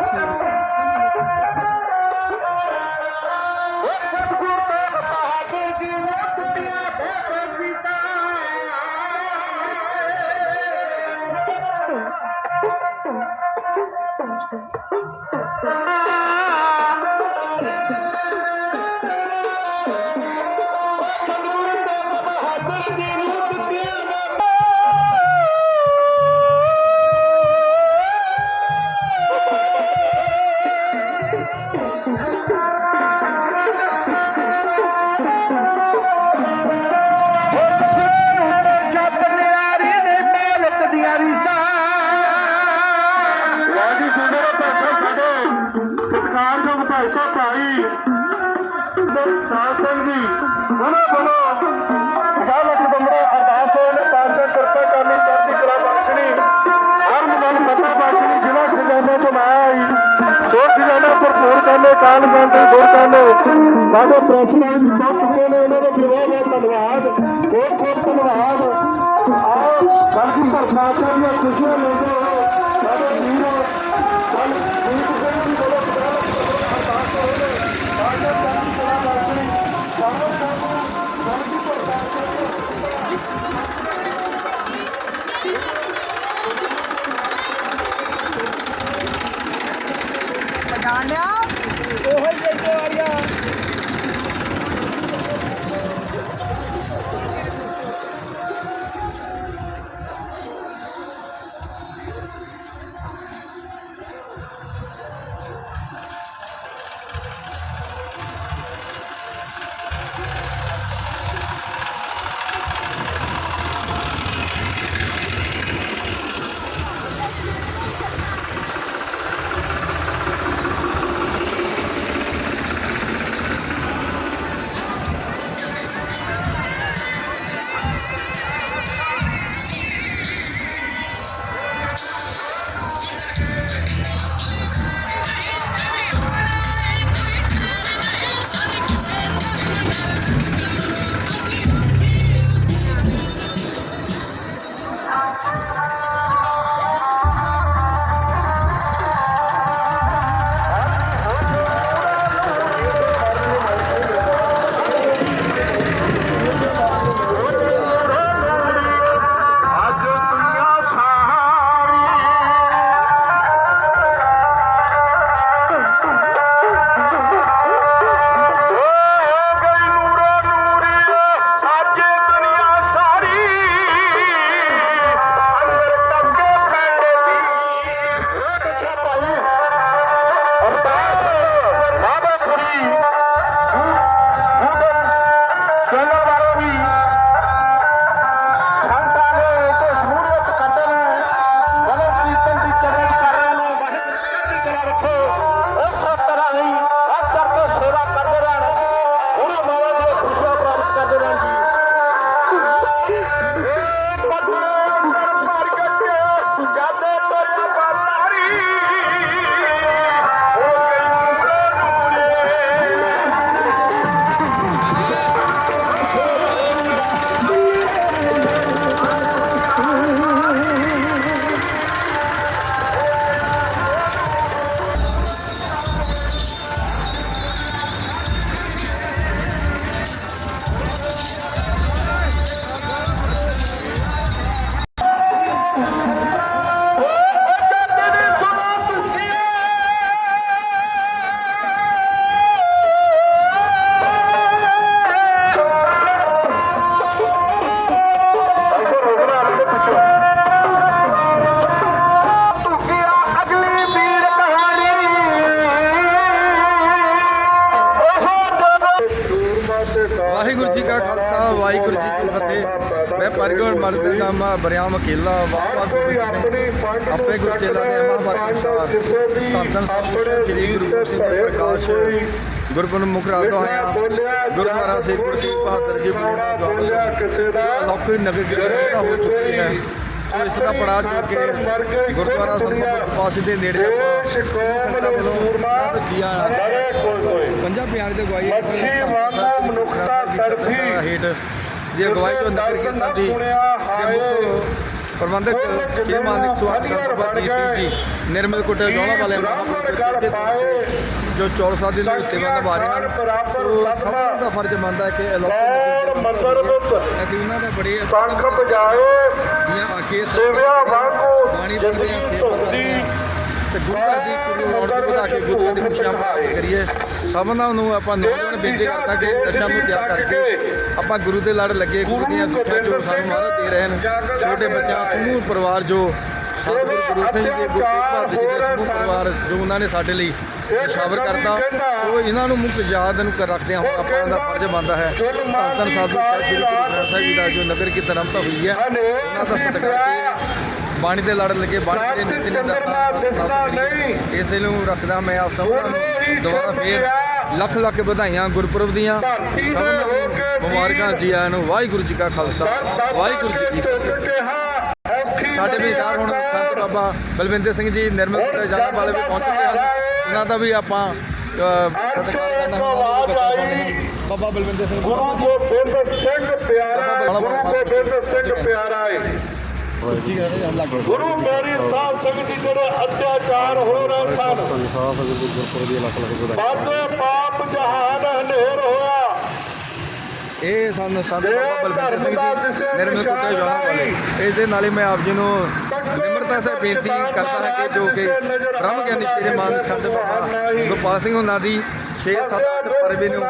Thank you. ਸਤਿਕਾਰਯੋਗ ਭਾਸ਼ਾ ਭਾਈ ਸਾਧ ਸਿੰਘ ਜੀ, ਬੋਲੋ ਬੋਲੋ। ਗੱਲ ਲੱਖ ਬੰਦਰਾ, ਅਰਦਾਸ ਹੋਏ ਨੇ ਪਾਸ਼ਾ ਕਿਰਪਾ ਕਰਨੀ, ਚੜ੍ਹਦੀ ਕਲਾ ਬਖਸ਼ਣੀ। ਹਰ ਮਨ ਪਤਾ ਬਖਸ਼ਣੀ, ਜ਼ਿਲ੍ਹਾ ਖਜ਼ਾਨਾ ਤੋਂ ਮੈਂ ਆਈ ਖਜ਼ਾਨਾ ਭਰਪੂਰ ਕਰਨੇ, ਕਾਲ ਬੰਦੇ ਦੂਰ ਕਰਨੇ। ਸਾਡੇ ਪ੍ਰੈਸ਼ਨਾਂ ਵਿੱਚ ਪਹੁੰਚ ਚੁੱਕੇ ਨੇ ਉਹਨਾਂ ਦਾ ਪਰਿਵਾਰ ਦਾ ਧੰਨਵਾਦ। ਬਹੁਤ ਬਹੁਤ ਧੰਨਵਾਦ। ਆਓ, ਬਲਕਿ ਸਰਕਾਰ ਦੀਆਂ ਖੁਸ਼ੀਆਂ ਲੈਂਦੇ ਦਾ ਲੌਕਿਕ ਨਗਰ ਗਿਰਦਾ ਹੋ ਚੁੱਕੀ ਹੈ। ਸੋ ਇਸ ਦਾ ਪੜਾ ਜੋ ਕਿ ਗੁਰਦੁਆਰਾ ਸੰਤ ਪਾਸ ਦੇ ਨੇੜੇ ਸੰਗਤਾਂ ਵੱਲੋਂ ਨਾਮ ਜੀਆ ਪੰਜਾਂ ਪਿਆਰ ਦੇ ਗਵਾਈ ਮਨੁੱਖਤਾ ਤੜਫੀ। ਹੇਠ ਜੇ ਗਵਾਈ ਤੋਂ ਨਗਰ ਕੀਤਾ ਹਾਏ। ਪ੍ਰਬੰਧਕ ਸ਼੍ਰੀ ਮਾਨਿਕ ਬਾਬਾ ਜੀ ਸਿੰਘ ਜੀ। ਨਿਰਮਲ ਕੁਟੇ ਜੋਲਾ ਵਾਲੇ ਮਹਾਂਪੁਰਖ ਦੇ ਜੋ ਚੌਲ ਸਾਦੀ ਦੀ ਸੇਵਾ ਨਿਭਾ ਰਹੇ ਹਨ ਉਹ ਸਭ ਦਾ ਫਰਜ਼ ਬਣਦਾ ਹੈ ਕਿ ਅਸੀਂ ਉਹਨਾਂ ਦਾ ਬੜੇ ਪੰਖ ਵਜਾਏ ਦੀਆਂ ਆਕੇ ਸੇਵਿਆ ਵਾਂਗੂ ਬਾਣੀ ਸੇਵਾ ਧੁੱਤੀ ਤੇ ਗੁਰੂ ਘਰ ਦੀ ਕੁੜੀ ਰੌਣਕ ਵਧਾ ਕੇ ਗੁਰੂ ਦੀ ਖੁਸ਼ੀਆਂ ਪ੍ਰਾਪਤ ਕਰੀਏ। ਸਭਨਾਂ ਨੂੰ ਆਪਾਂ ਨੌਜਵਾਨ ਬੇਨਤੀ ਕਰਦਾ ਕਿ ਨਸ਼ਾ ਨੂੰ ਤਿਆਗ ਕਰਕੇ ਆਪਾਂ ਗੁਰੂ ਦੇ ਲੜ ਲੱਗੇ ਗੁਰੂ ਦੀਆਂ ਸਿੱਖਿਆ ਜੋ ਸਾਨੂੰ ਮਹਾਰਾਜ ਦੇ ਰਹੇ ਹਨ। ਛੋਟੇ ਬੱਚਿਆਂ ਸਮੂਹ ਪਰਿਵਾਰ ਜੋ ਸਤਿਗੁਰੂ ਗੁਰੂ ਸਿੰਘ ਜੀ ਗੁਰੂ ਤੇਗ ਬਹਾਦਰ ਜੀ ਦੇ ਸਮੂਹ ਪਰਿਵਾਰ ਜੋ ਉਹਨਾਂ ਨੇ ਸਾਡੇ ਲਈ ਨਿਸ਼ਾਵਰ ਕਰਤਾ ਸੋ ਇਹਨਾਂ ਨੂੰ ਮੁੱਖ ਯਾਦ ਨੂੰ ਕਰ ਰੱਖਦੇ ਹਾਂ। ਆਪਾਂ ਦਾ ਫਰਜ਼ ਬਣਦਾ ਹੈ। ਧੰਨ ਧੰਨ ਸਾਧੂ ਸਾਹਿਬ ਜੀ ਗੁਰੂ ਗ੍ਰੰਥ ਸਾਹਿਬ ਜੀ ਦਾ ਜੋ ਨਗਰ ਕੀਰਤਨ ਰਮਤਾ ਹੋਈ ਹੈ ਉਹਨਾਂ ਦਾ ਸਤਿਕਾਰ ਬਾਣੀ ਦੇ ਲੜ ਲੱਗੇ ਬਾਣੀ ਦੇ ਨਿਤ ਨਿਤ ਇਸੇ ਨੂੰ ਰੱਖਦਾ ਮੈਂ ਆਪ ਸਭਨਾਂ ਨੂੰ। ਦੁਬਾਰਾ ਫੇਰ ਲੱਖ ਲੱਖ ਵਧਾਈਆਂ ਗੁਰਪੁਰਬ ਦੀਆਂ। ਸਭਨਾਂ ਨੂੰ ਮੁਬਾਰਕਾਂ ਜੀ ਆਇਆਂ ਨੂੰ ਵਾਹਿਗੁਰੂ ਜੀ ਕਾ ਖਾਲਸਾ ਵਾਹਿਗੁਰੂ ਜੀ ਕੀ ਫਤਿਹ। ਸਾਡੇ ਵਿਚਾਰ ਹੁਣ ਸੰਤ ਬਾਬਾ ਬਲਵਿੰਦਰ ਸਿੰਘ ਜੀ ਨਿਰਮਲ ਕੋਟੇ ਜਾਣ ਵਾਲੇ ਵੀ ਪਹੁੰਚ ਚੁੱਕੇ ਹਨ। ਉਹਨਾਂ ਦਾ ਵੀ ਆਪਾਂ ਸਤਿਕਾਰ ਕਰਨਾ ਬਾਬਾ ਬਲਵਿੰਦਰ ਸਿੰਘ ਗੁਰੂ ਗੋਬਿੰਦ ਸਿੰਘ ਪਿਆਰਾ ਗੁਰੂ ਗੋਬਿੰਦ ਸਿੰਘ ਪਿਆਰਾ ਹੈ। ਗੁਰੂ ਮੇਰੀ ਸਾਧ ਸੰਗਤ ਜੀ ਜਿਹੜੇ ਅਤਿਆਚਾਰ ਹੋ ਰਹੇ ਸਨ। ਬਾਦੇ ਪਾਪ ਜਹਾਨ ਹਨੇਰ ਹੋਇਆ। ਇਹ ਸਾਨੂੰ ਸੰਤ ਬਾਬਾ ਬਲਵਿੰਦਰ ਸਿੰਘ ਜੀ ਨਿਰਮਲ ਕੁੱਤੇ ਜਾਣਾ ਵਾਲੇ ਇਸ ਦੇ ਨਾਲ ਹੀ ਮੈਂ ਆਪ ਜੀ ਨੂੰ ਨਿਮਰਤਾ ਸੇ ਬੇਨਤੀ ਕਰਦਾ ਹਾਂ ਕਿ ਜੋ ਕਿ ਬ੍ਰਹਮ ਗਿਆਨੀ ਸ਼੍ਰੀ ਮਾਨ ਸੰਤ ਬਾਬਾ ਗੋਪਾਲ ਸਿੰਘ ਉਹਨਾਂ ਦੀ 6-7 ਫਰਵਰੀ ਨੂੰ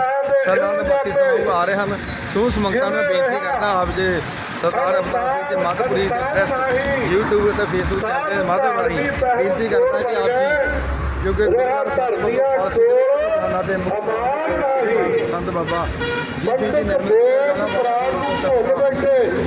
ਸਰਦਾਰ ਬਾਸੀ ਸਮੂਹ ਆ ਰਹੇ ਹਨ। ਸੋ ਸਮੰਗਤਾਂ ਨੂੰ ਬੇਨਤੀ ਕਰਦਾ ਆਪ ਜੀ ਸਰਦਾਰ ਅਵਤਾਰ ਸਿੰਘ ਜੀ ਮਾਧਪੁਰੀ ਪ੍ਰੈਸ YouTube ਅਤੇ Facebook ਚੈਨਲ ਰਾਹੀਂ ਬੇਨਤੀ ਕਰਦਾ ਕਿ ਆਪ ਜੀ ਜੋ ਕਿ ਗੁਰਦੁਆਰਾ ਸਾਹਿਬ ਤੋਂ ਗੋਪਾਲ ਖਾਨਾ ਦੇ ਮੁੱਖ ਸੰਤ ਬਾਬਾ ਜੀ ਸਿੰਘ ਜੀ ਨਿਰਮਲ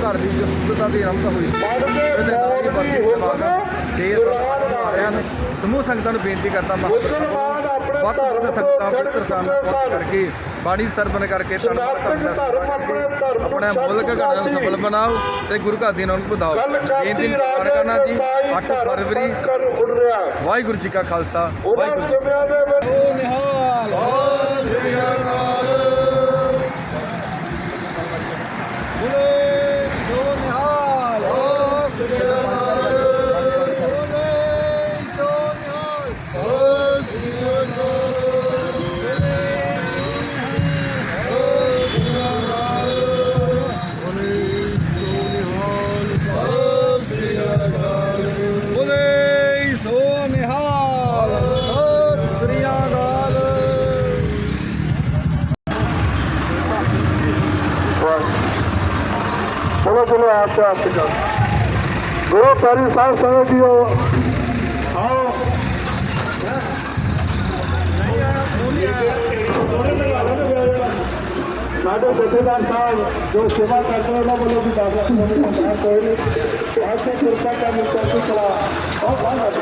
ਘਰ ਦੀ ਜੋ ਸੁੰਦਰਤਾ ਦੀ ਰਮਤ ਹੋਈ ਉਹਦੇ ਨਾਲ ਹੀ ਬਰਸੀ ਸੇਵਾਗਨ ਸ਼ੇਰ ਆ ਰਹੇ ਹਨ। ਸਮੂਹ ਸੰਗਤਾਂ ਨੂੰ ਬੇਨਤੀ ਕਰਦਾ ਆਪਣੇ ਵੱਧ ਤੋਂ ਸੰਗਤਾਂ ਨੂੰ ਪਵਿੱਤਰ ਸਥਾਨ ਛੱਡ ਪਹੁੰਚ ਕਰਕੇ ਬਾਣੀ ਸਰਵਨ ਕਰਕੇ ਧੰਨਵਾਦ ਸਨਾਤਨ ਕਰਦਾ ਧਰਮ ਆਪਣੇ ਮੁਲਕ ਘੜਾ ਨੂੰ ਸਫਲ। ਬਣਾਓ ਤੇ ਗੁਰੂ ਘਰ ਦੀ ਨਾਮ ਨੂੰ ਵਧਾਓ ਬੇਨਤੀ ਰਾਜੇ ਕਰਨਾ ਜੀ 8 ਫਰਵਰੀ। ਕਰ ਵਾਹਿਗੁਰੂ ਜੀ ਕਾ ਖਾਲਸਾ ਵਾਹਿਗੁਰੂ ਸਮਿਆਂ ਦੇ ਵਿੱਚ ਚਲੋ ਚਲੋ ਆਪ ਆਪ ਕਰ ਗੁਰੂ ਪਿਆਰੀ ਸਾਹਿਬ ਸੰਗਤ ਜੀਓ। ਆਓ ਸਾਡੇ ਜਥੇਦਾਰ ਸਾਹਿਬ, ਜੋ ਸੇਵਾ ਕਰਦੇ ਉਹਨਾਂ ਵੱਲੋਂ ਵੀ ਦਾਦਾ ਸਾਨੂੰ ਪਤਾ ਕੋਈ ਨਹੀਂ ਆਸੇ ਕਿਰਪਾ ਕਰਨੀ ਚਾਹੀਦੀ ਕਲਾ ਬਹੁਤ ਬਹੁਤ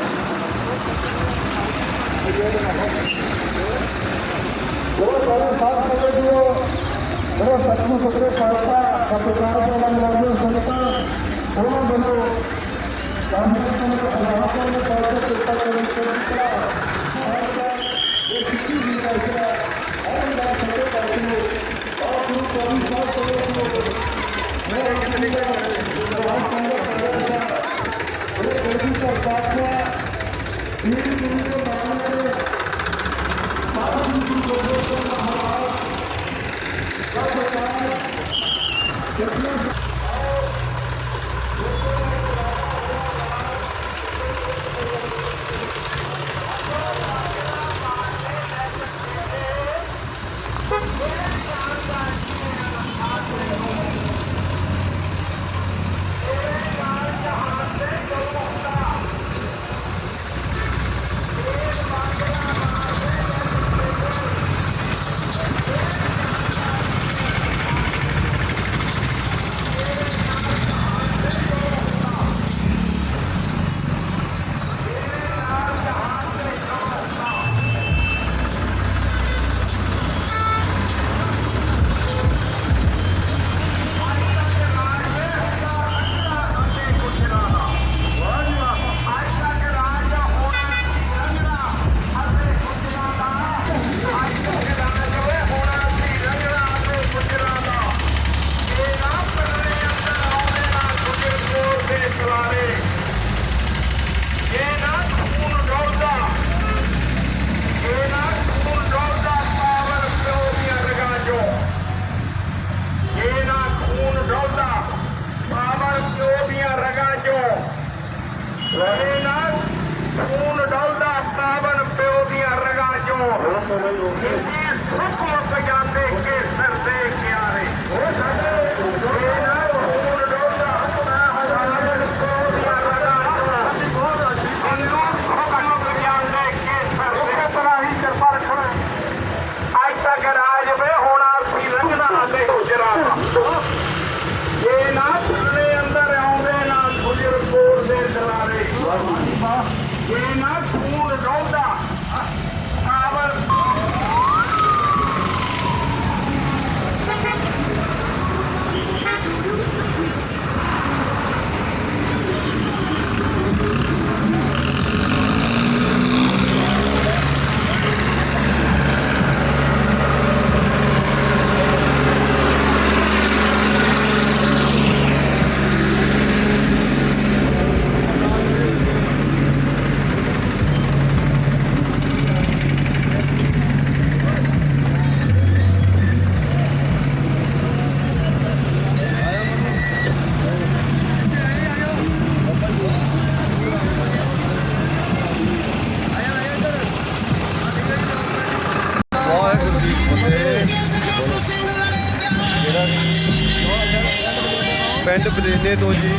ਗੁਰੂ ਪਿਆਰੀ ਸਾਹਿਬ ਸੰਗਤ ਜੀਓ। ਮੇਰੇ ਸਤਿਗੁਰੂ ਸੁਖਰੇ ਖਾਲਸਾ ਸਤਿਕਾਰ ਦੇ ਨਾਲ ਲੱਗਦੇ ਸੰਗਤਾਂ ਉਹਨਾਂ ਵੱਲੋਂ ਕਾਹੇ ਤੋਂ ਅਲਾਵਾ ਕਰਨ ਦੇ ਤੌਰ ਤੇ ਕਿਰਪਾ ਕਰਨ ਤੇ ਦਿੱਤਾ ਔਰ ਇਹ ਸਿੱਖੀ ਦੀ ਰਾਜਾ ਔਰ ਦਾ ਸਤੇ ਕਰਕੇ ਔਰ ਗੁਰੂ ਚਾਲੀ ਸਾਹਿਬ ਤੋਂ ਮੇਰੇ ਕਿਤਨੇ ਉਹ ਕੋਈ ਸਰਕਾਰ ਦਾ ਇਹ ਗੁਰੂ 这些东。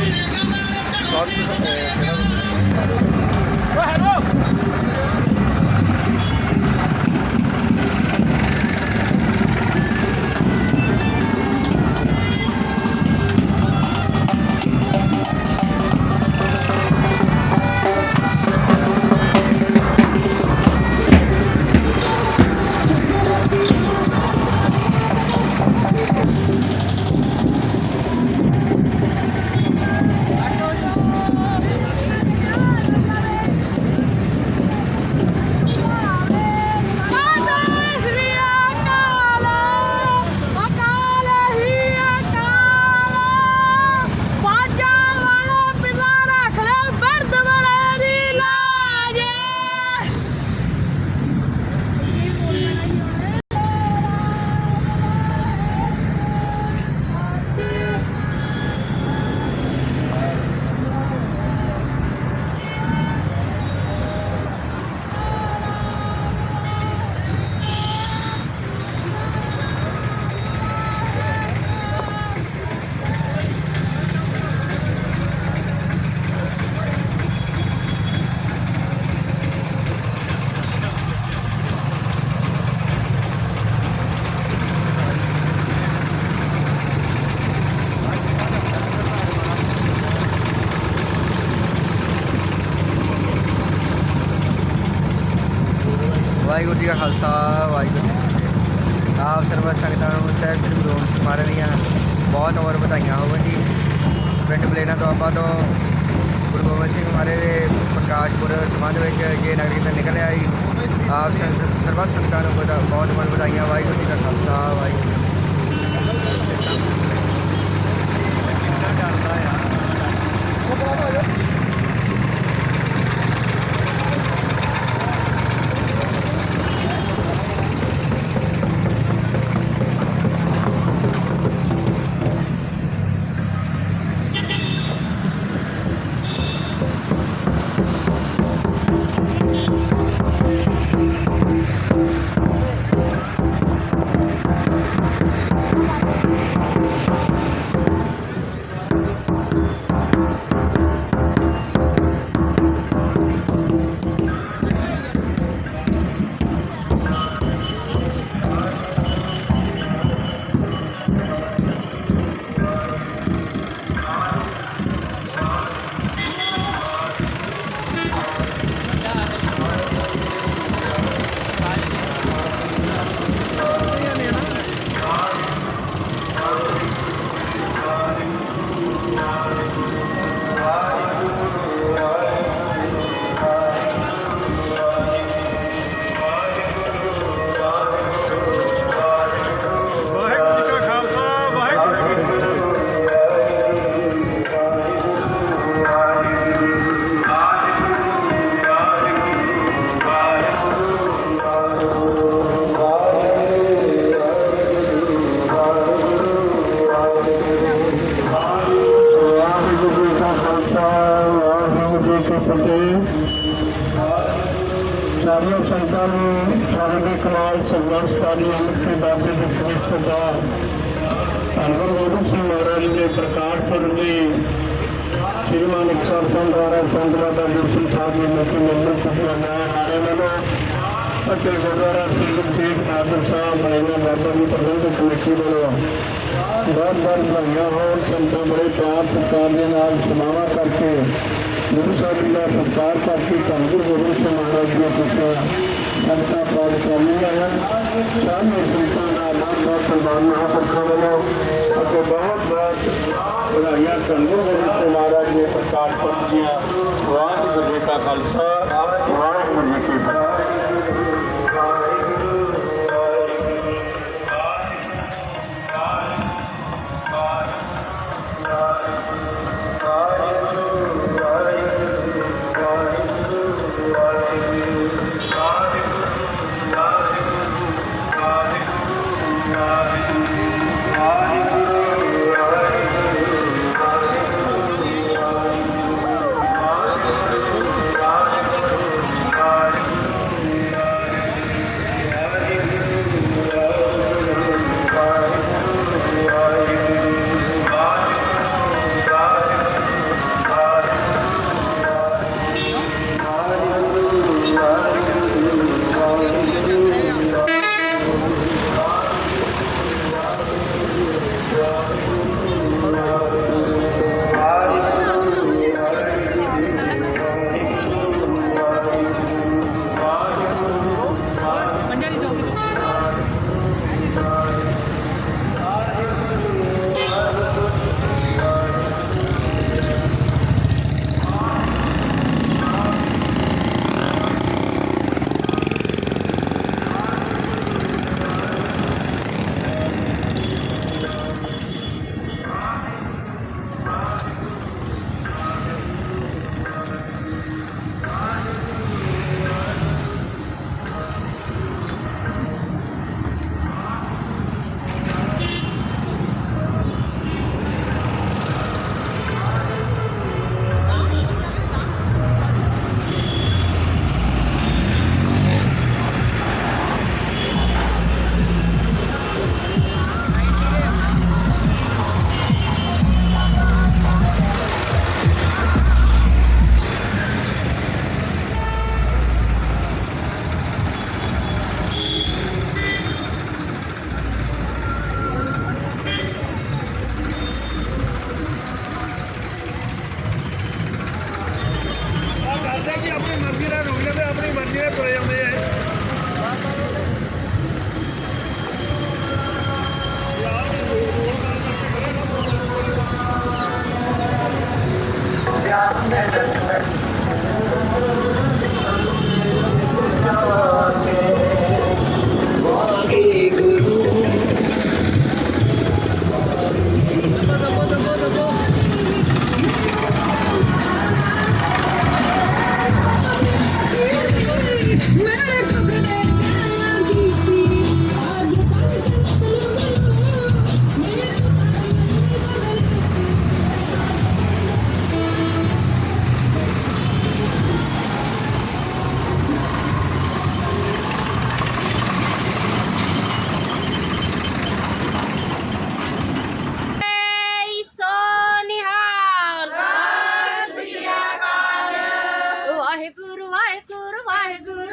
ਖਾਲਸਾ ਵਾਹਿਗੁਰੂ ਜੀ ਕੀ ਫਤਿਹ ਸਾਰੀਆਂ ਸੰਗਤਾਂ ਨੂੰ ਸਾਡੇ ਕਮਾਲ ਸੰਗਤ ਸਾਡੀ ਅੰਮ੍ਰਿਤ ਬਾਬੇ ਦੇ ਸਿਰ ਦਾ ਧੰਨਵਾਦ ਗੁਰੂ ਸਿੰਘ ਮਹਾਰਾਜ ਦੇ ਪ੍ਰਕਾਸ਼ ਪੁਰਬ ਦੀ ਸ੍ਰੀ ਮਾਨਕ ਸਾਹਿਬ ਤੋਂ ਦੁਆਰਾ ਸੰਗਤਾਂ ਦਾ ਦਰਸ਼ਨ ਸਾਹਿਬ ਦੇ ਮੁੱਖ ਮੰਦਰ ਸੁਖਨਾ ਨਾਰੇ ਨਾਲੋਂ ਅਤੇ ਗੁਰਦੁਆਰਾ ਸਿੰਘ ਸੇਖ ਨਾਦਰ ਸਾਹਿਬ ਬਣੇ ਬਾਬਾ ਦੀ ਪ੍ਰਬੰਧਕ ਕਮੇਟੀ ਵੱਲੋਂ ਬਹੁਤ ਬਹੁਤ ਵਧਾਈਆਂ ਹੋਣ, ਸੰਤਾਂ ਬੜੇ ਪਿਆਰ ਸਤਿਕਾਰ ਦੇ ਨਾਲ ਸਮਾਵਾ ਕਰਕੇ, ਗੁਰੂ ਸਾਹਿਬ ਜੀ ਦਾ ਸਤਿਕਾਰ ਕਰਕੇ ਧੰਨ ਗੁਰੂ ਸਿੰਘ ਮਹਾਰਾਜ ਦੀਆਂ ਖੁਸ਼ੀਆਂ ਸੰਤਾਂ ਪਾਠ ਕਰਨੀਆਂ ਹਨ ਸਾਰੇ ਸੰਤਾਂ ਦਾ ਬਹੁਤ ਬਹੁਤ ਸਨਮਾਨ ਮਹਾਂਪੁਰਖਾਂ ਵੱਲੋਂ ਅਤੇ ਬਹੁਤ ਬਹੁਤ ਵਧਾਈਆਂ ਧੰਨ ਗੁਰੂ ਸਿੰਘ ਮਹਾਰਾਜ ਦੇ ਪ੍ਰਕਾਸ਼ ਪੁਰਬ ਦੀਆਂ ਵਾਹਿਗੁਰੂ ਜੀ ਕਾ ਖਾਲਸਾ ਵਾਹਿਗੁਰੂ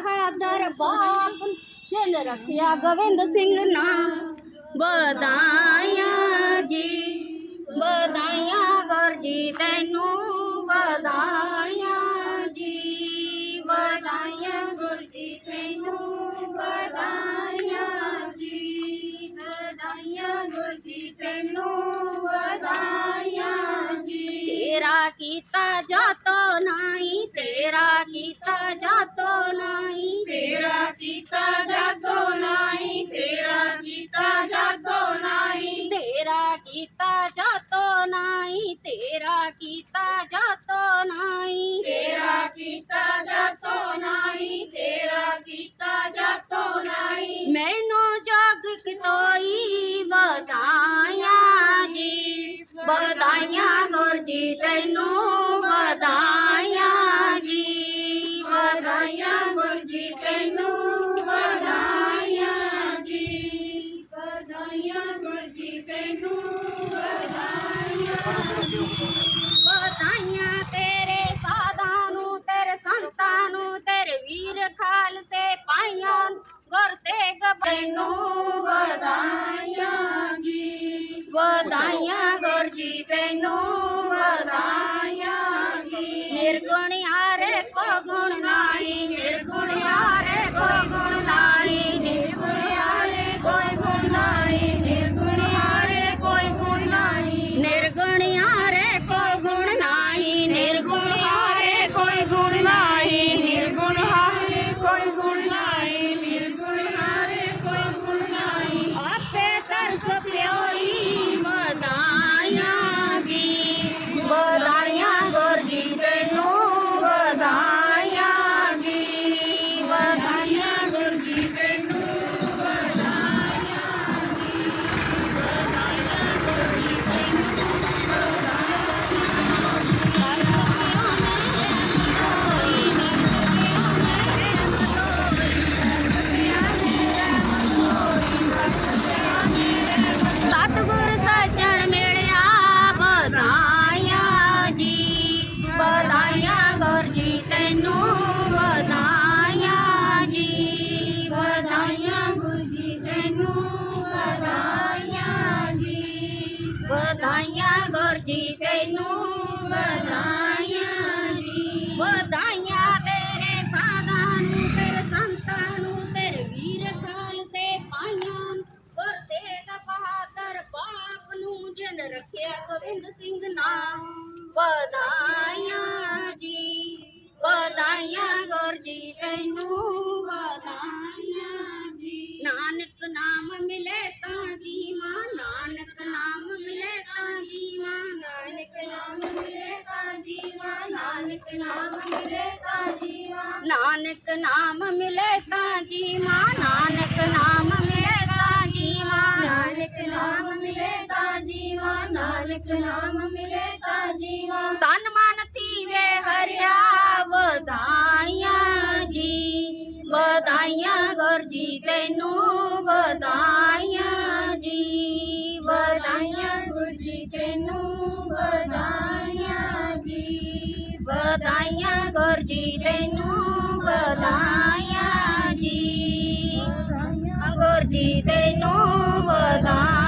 ਬਹਾਦਰ ਬਾਪ ਜਿਨ ਰੱਖਿਆ ਗੋਬਿੰਦ ਸਿੰਘ ਨਾਮ। ਵਧਾਈਆਂ ਜੀ ਵਧਾਈਆਂ ਜੀ, ਤੈਨੂੰ ਵਧਾਈਆਂ ਜੀ। ਵਧਾਈਆਂ ਗੁਰ ਜੀ, ਤੈਨੂੰ ਵਧਾਈਆਂ ਜੀ। ਵਧਾਈਆਂ ਗੁਰ ਜੀ, ਤੈਨੂੰ ਵਧਾਈਆਂ ਤੇਰਾ ਕੀਤਾ ਜਾਤੋ ਨਹੀਂ ਤੇਰਾ ਕੀਤਾ ਜਾਤੋ ਨਹੀਂ। ਤੇਰਾ ਕੀਤਾ ਜਾਤੋ ਨਹੀਂ ਤੇਰਾ ਕੀਤਾ ਜਾਤੋ ਨਹੀਂ। ਤੇਰਾ ਕੀਤਾ ਜਾਤੋ ਨਹੀਂ ਤੇਰਾ ਕੀਤਾ ਜਾਤੋ ਨਹੀਂ। ਤੇਰਾ ਕੀਤਾ ਜਾਤੋ ਨਹੀਂ ਤੇਰਾ ਕੀਤਾ ਜਾਤੋ ਨਹੀਂ। ਮੈਨੂੰ ਜਗ ਕਿਤੋਈ ਵਧਾਈਆਂ ਜੀ, ਵਧਾਈਆਂ ਗੁਰ ਜੀ, ਤੈਨੂੰ ਵਧਾਈਆਂ ਜੀ। ਵਧਾਈਆਂ ਗੁਰ ਜੀ, ਤੈਨੂੰ ਵਧਾਈਆਂ ਜੀ। ਵਧਾਈਆਂ ਗੁਰ ਜੀ, ਤੈਨੂੰ ਵਧਾਈਆਂ ਵਧਾਈਆਂ ਤੇਰੇ ਸਾਧਾਂ ਨੂੰ, ਤੇਰੇ ਸੰਤਾਂ ਨੂੰ, ਤੇਰੇ ਵੀਰ ਖਾਲਸੇ ਪਾਈਆਂ ਗੁਰ ਤੇਗ ਤੈਨੂੰ ਵਧਾਈਆਂ ਜੀ। ਵਧਾਈਆਂ ਗੁਰਜੀ ਤੈਨੂੰ ਵਧਾਈਆਂ ਜੀ। ਨਿਰਗੁਣ ਵਧਾਈਆਂ ਜੀ ਵਧਾਈਆਂ ਗੁਰ ਜੀ ਤੈਨੂੰ ਵਧਾਈਆਂ ਜੀ। ਨਾਨਕ ਨਾਮ ਮਿਲੇ ਤਾਂ ਜੀਵਾਂ, ਨਾਨਕ ਨਾਮ ਮਿਲੇ ਤਾਂ ਜੀਵਾਂ। ਨਾਨਕ ਨਾਮ ਮਿਲੇ ਤਾਂ ਜੀਵਾਂ, ਨਾਨਕ ਨਾਮ ਮਿਲੇ ਤਾਂ ਜੀਵਾਂ। ਨਾਨਕ ਨਾਮ ਮਿਲੇ ਤਾਂ ਜੀਵਾਂ, ਨਾਨਕ ਨਾਮ ਮਿਲੇ ਤਾਂ ਜੀਵਾਂ। ਨਾਨਕ ਨਾਮ ਮਿਲੇ ਤਾਂ ਜੀਵਾਂ, ਨਾਨਕ ਨਾਮ ਮਿਲੇ ਹਰਿਆ ਵਧਾਈਆਂ ਜੀ ਵਧਾਈਆਂ ਗੁਰ ਜੀ ਤੈਨੂੰ ਵਧਾਈਆਂ ਜੀ। ਵਧਾਈਆਂ ਗੁਰ ਜੀ ਤੈਨੂੰ ਵਧਾਈਆਂ ਜੀ। ਵਧਾਈਆਂ ਗੁਰ ਜੀ ਤੈਨੂੰ ਵਧਾਈਆਂ ਜੀ। ਗੁਰ ਜੀ ਤੈਨੂੰ ਵਧਾਈਆਂ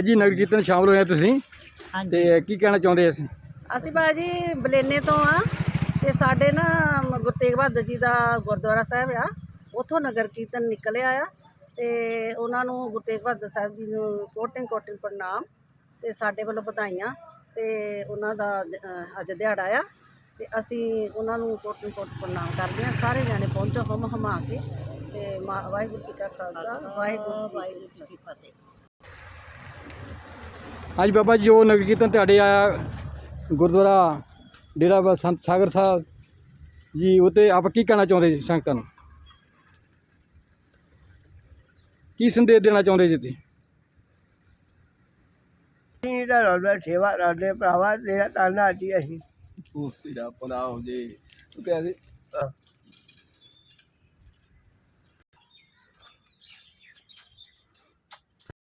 ਜੀ ਨਗਰ ਕੀਰਤਨ ਸ਼ਾਮਲ ਹੋਏ ਆ ਤੁਸੀਂ। ਤੇ ਕੀ ਕਹਿਣਾ ਚਾਹੁੰਦੇ ਅਸੀਂ ਅਸੀਂ ਭਾਜੀ ਬਲੇਨੇ ਤੋਂ ਆ ਤੇ ਸਾਡੇ ਨਾ ਗੁਰੂ ਤੇਗ ਬਹਾਦਰ ਜੀ ਦਾ ਗੁਰਦੁਆਰਾ ਸਾਹਿਬ ਆ ਉੱਥੋਂ ਨਗਰ ਕੀਰਤਨ ਨਿਕਲਿਆ ਆ ਤੇ ਉਹਨਾਂ ਨੂੰ ਗੁਰੂ ਤੇਗ ਬਹਾਦਰ ਸਾਹਿਬ ਜੀ ਨੂੰ ਕੋਟਿੰਗ ਕੋਟਿੰਗ ਪ੍ਰਣਾਮ ਤੇ ਸਾਡੇ ਵੱਲੋਂ ਵਧਾਈਆਂ ਤੇ ਉਹਨਾਂ ਦਾ ਅ, ਅੱਜ ਦਿਹਾੜਾ ਆ ਤੇ ਅਸੀਂ ਉਹਨਾਂ ਨੂੰ ਕੋਟਿੰਗ ਕੋਟਿੰਗ ਪ੍ਰਣਾਮ ਕਰਦੇ ਹਾਂ ਸਾਰੇ ਜਾਣੇ ਪਹੁੰਚੋ ਹਮ ਹਮਾ ਕੇ ਤੇ ਮਾ- ਵਾਹਿਗੁਰੂ ਜੀ ਕਾ ਖਾਲਸਾ ਵਾਹਿਗੁਰੂ ਜੀ ਕੀ ਫਤਿਹ। ਹਾਂਜੀ ਬਾਬਾ ਜੀ ਉਹ ਨਗਰ ਕੀਰਤਨ ਤੁਹਾਡੇ ਆਇਆ ਗੁਰਦੁਆਰਾ ਡੇਰਾ ਬਾਬਾ ਸੰਤ ਸਾਗਰ ਸਾਹਿਬ ਜੀ ਉਤੇ ਆਪ ਕੀ ਕਹਿਣਾ ਚਾਹੁੰਦੇ ਜੀ ਸੰਗਤਾਂ ਨੂੰ? ਕੀ ਸੰਦੇਸ਼ ਦੇਣਾ ਚਾਹੁੰਦੇ ਜੀ ਤੁਸੀਂ? ਅਸੀਂ ਤਾਂ ਰੋਜ਼ ਸੇਵਾ ਕਰਦੇ ਭਰਾਵਾ ਤੇਰਾ ਤਾਨਾ ਜੀ ਅਸੀਂ। ਉਹ ਤੇਰਾ ਭਲਾ ਹੋ ਜੇ। ਤੂੰ ਕਹਿੰਦੇ